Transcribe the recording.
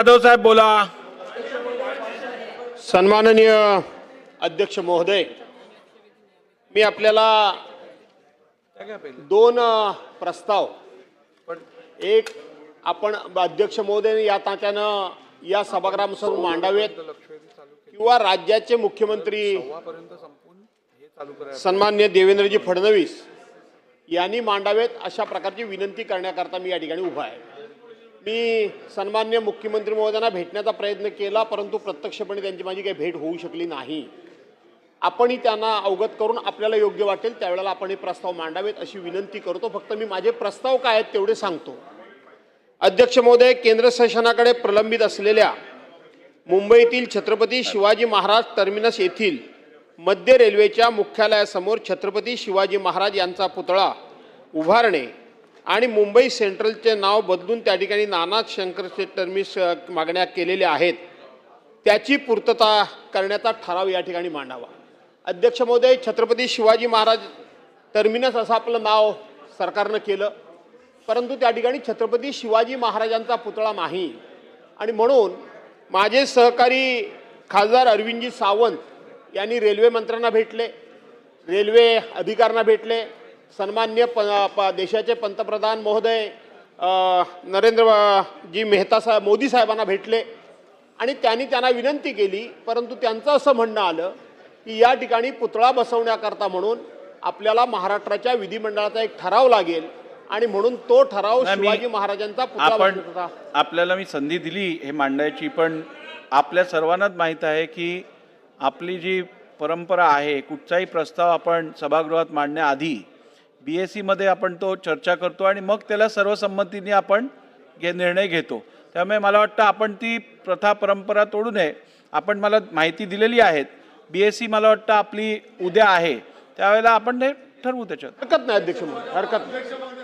जाधव साहेब बोला. सन्माननीय अध्यक्ष महोदय मी आपल्याला दोन प्रस्ताव. एक आपण अध्यक्ष महोदय या तात्यानं या सभागृहासमोर मांडावेत किंवा राज्याचे मुख्यमंत्री सन्मान्य देवेंद्रजी फडणवीस यांनी मांडावेत अशा प्रकारची विनंती करण्याकरता मी या ठिकाणी उभा आहे. मी सन्मान्य मुख्यमंत्री महोदयांना भेटण्याचा प्रयत्न केला परंतु प्रत्यक्षपणे त्यांची माझी काही भेट होऊ शकली नाही. आपणही त्यांना अवगत करून आपल्याला योग्य वाटेल त्यावेळेला आपण हे प्रस्ताव मांडावेत अशी विनंती करतो. फक्त मी माझे प्रस्ताव काय आहेत तेवढे सांगतो. अध्यक्ष महोदय केंद्र शासनाकडे प्रलंबित असलेल्या मुंबईतील छत्रपती शिवाजी महाराज टर्मिनस येथील मध्य रेल्वेच्या मुख्यालयासमोर छत्रपती शिवाजी महाराज यांचा पुतळा उभारणे आणि मुंबई सेंट्रलचे नाव बदलून त्या ठिकाणी नानाथ शंकरचे टर्मिस मागण्या केलेल्या आहेत. त्याची पूर्तता करण्याचा ठराव या ठिकाणी मांडावा. अध्यक्ष महोदय छत्रपती शिवाजी महाराज टर्मिनस असं आपलं नाव सरकारनं केलं. परंतु त्या ठिकाणी छत्रपती शिवाजी महाराजांचा पुतळा नाही. आणि म्हणून माझे सहकारी खासदार अरविंदजी सावंत यांनी रेल्वे मंत्र्यांना भेटले रेल्वे अधिकाऱ्यांना भेटले सन्मान्य प प- देशाचे पंतप्रधान महोदय अ, नरेंद्र अ, जी मेहता साहेब मोदी साहेबांना भेटले. आणि त्यांनी त्यांना विनंती केली परंतु त्यांचं असं म्हणणं आलं की या ठिकाणी पुतळा बसवण्याकरता म्हणून आपल्याला महाराष्ट्राच्या विधिमंडळाचा एक ठराव लागेल. आणि म्हणून तो ठराव शिवाजी महाराजांचा आपण आपल्याला मी संधी दिली हे मांडायची पण आपल्या सर्वांनाच माहीत आहे की आपली जी परंपरा आहे कुठचाही प्रस्ताव आपण सभागृहात मांडण्याआधी बी एस सीमध्ये आपण तो चर्चा करतो आणि मग त्याला सर्वसंमतीने आपण घे निर्णय घेतो. त्यामुळे मला वाटतं आपण ती प्रथा परंपरा तोडू नये. आपण मला माहिती दिलेली आहेत. बी एस सी मला वाटतं आपली उद्या आहे. त्यावेळेला आपण ते ठरवू त्याच्यात. हरकत नाही अध्यक्ष हरकत नाही.